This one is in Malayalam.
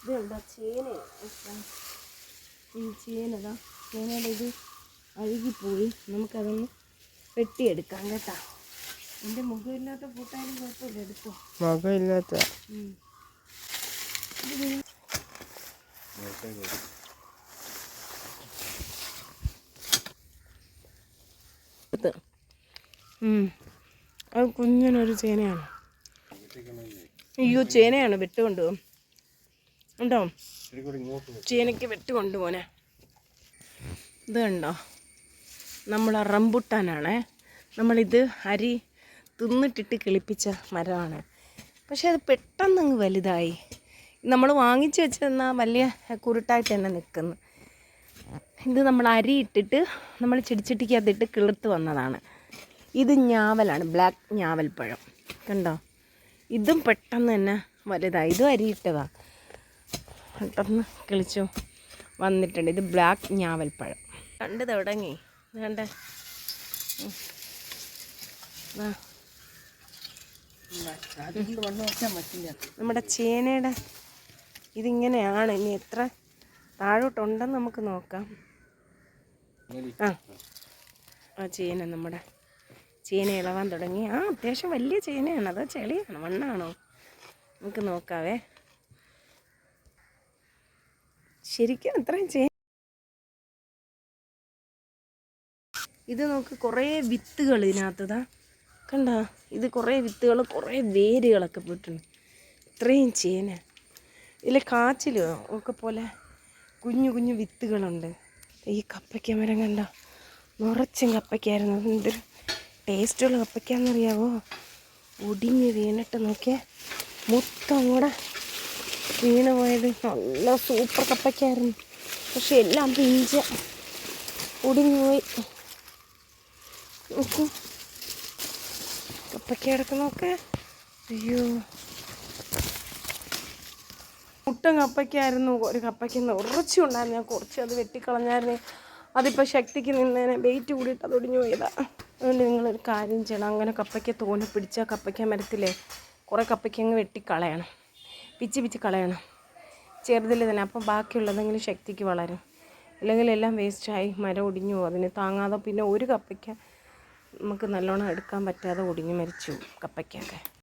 ഇതെന്താ ചേനയാണ് ഈ ചേനതാ. ചേനയുടെ ഇത് അഴുകിപ്പോയി. നമുക്കതൊന്ന് വെട്ടിയെടുക്കാം കേട്ടാ. എന്റെ മുഖമില്ലാത്ത പൂട്ടായാലും കുഴപ്പമില്ല എടുത്തോ. മുഖമില്ലാത്ത. അത് കുഞ്ഞിനൊരു ചേനയാണ്. അയ്യോ ചേനയാണ് വെട്ട് കൊണ്ടുപോകും ഉണ്ടോ? ചേനയ്ക്ക് വെട്ട് കൊണ്ടുപോനെ ഇത് കണ്ടോ? നമ്മൾ റംബുട്ടാനാണ്. നമ്മളിത് അരി തിന്നിട്ടിട്ട് കിളിപ്പിച്ച മരമാണ്. പക്ഷെ അത് പെട്ടെന്ന് അങ്ങ് വലുതായി. നമ്മൾ വാങ്ങിച്ചു വെച്ചെന്നാ വലിയ കുരുട്ടായിട്ട് തന്നെ നിൽക്കുന്നു ഇത് നമ്മൾ അരി ഇട്ടിട്ട് നമ്മൾ ചെടിച്ചട്ടിക്കകത്തിട്ട് കിളിർത്ത് വന്നതാണ്. ഇത് ഞാവലാണ് ബ്ലാക്ക് ഞാവൽ പഴം കണ്ടോ? ഇതും പെട്ടെന്ന് തന്നെ വലുതായി. ഇതും അരിയിട്ടതാണ് പെട്ടെന്ന് കിളിച്ചു വന്നിട്ടുണ്ട്. ഇത് ബ്ലാക്ക് ഞാവൽപ്പഴം. കണ്ട് തുടങ്ങി. വേണ്ട നമ്മുടെ ചേനയുടെ ഇതിങ്ങനെയാണ്. ഇനി എത്ര താഴോട്ടുണ്ടെന്ന് നമുക്ക് നോക്കാം. ആ. ആ ചേന നമ്മുടെ ചേന ഇളവാൻ തുടങ്ങി. ആ അത്യാവശ്യം വലിയ ചേനയാണ്. അതോ ചെളിയാണോ മണ്ണാണോ. നമുക്ക് നോക്കാവേ. ശരിക്കും അത്രയും ചേ ഇത് നോക്ക് കുറേ വിത്തുകൾ ഇതിനകത്തതാ കണ്ട? ഇത് കുറേ വിത്തുകൾ കുറേ വേരുകളൊക്കെ പോയിട്ടുണ്ട്. ഇത്രയും ചേന. ഇതിലെ കാച്ചിലോ ഒക്കെ പോലെ കുഞ്ഞു കുഞ്ഞു വിത്തുകളുണ്ട്. ഈ കപ്പയ്ക്ക മരം കണ്ട? നിറച്ചും കപ്പയ്ക്കായിരുന്നു. എന്തൊരു ടേസ്റ്റുള്ള കപ്പയ്ക്കാണെന്നറിയാവോ? ഒടിഞ്ഞ് വീണിട്ട് നോക്കിയാൽ മൊത്തം കൂടെ വീണ് പോയത്. നല്ല സൂപ്പർ കപ്പയ്ക്കായിരുന്നു. പക്ഷെ എല്ലാം പിഞ്ച. ഒടിഞ്ഞു പോയി. നോക്കൂ. കപ്പയ്ക്ക കിടക്കുന്നൊക്കെ അയ്യോ. മുട്ടൻ കപ്പയ്ക്കായിരുന്നു. ഒരു കപ്പയ്ക്ക് നിറച്ചുണ്ടായിരുന്നു ഞാൻ കുറച്ച് അത് വെട്ടിക്കളഞ്ഞായിരുന്നു. അതിപ്പോൾ ശക്തിക്ക് നിന്നേനെ വെയിറ്റ് കൂടിയിട്ട് അത് ഒടിഞ്ഞു പോയതാ. അതുകൊണ്ട് നിങ്ങളൊരു കാര്യം ചെയ്യണം. അങ്ങനെ കപ്പയ്ക്ക് തോന്നി പിടിച്ച കപ്പയ്ക്ക മരത്തിലെ കുറേ കപ്പയ്ക്ക് അങ്ങ് വെട്ടിക്കളയണം പിച്ച് പിച്ച് കളയണം. ചെറുതിൽ തന്നെ. അപ്പം ബാക്കിയുള്ളതെങ്കിലും ശക്തിക്ക് വളരും. അല്ലെങ്കിൽ എല്ലാം വേസ്റ്റായി മരം ഒടിഞ്ഞു പോകും. അതിന് താങ്ങാതെ പിന്നെ ഒരു കപ്പയ്ക്ക നമുക്ക് നല്ലോണം എടുക്കാൻ പറ്റാതെ ഒടിഞ്ഞു മരിച്ചു കപ്പയ്ക്കൊക്കെ.